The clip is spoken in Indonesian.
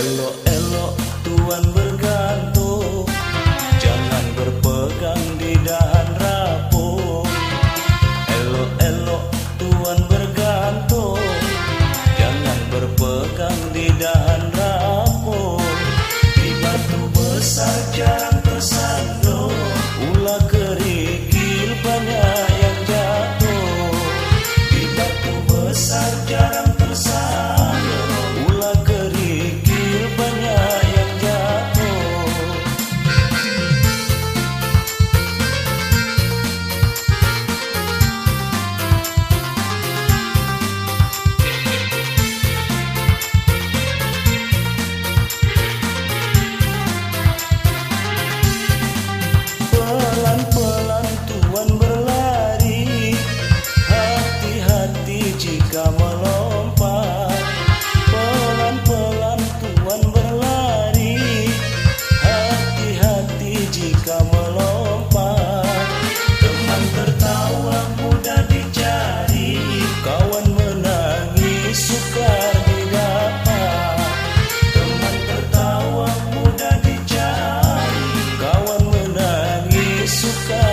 Elok-elok tuan bergantung. Jangan berpegang di dahan rapuh Elo-elok tuan bergantung. Jangan berpegang di dahan rapuh Di batu besar jarang tersandung. Ulah kerikil banyak yang jatuh. Di batu besar jarang the.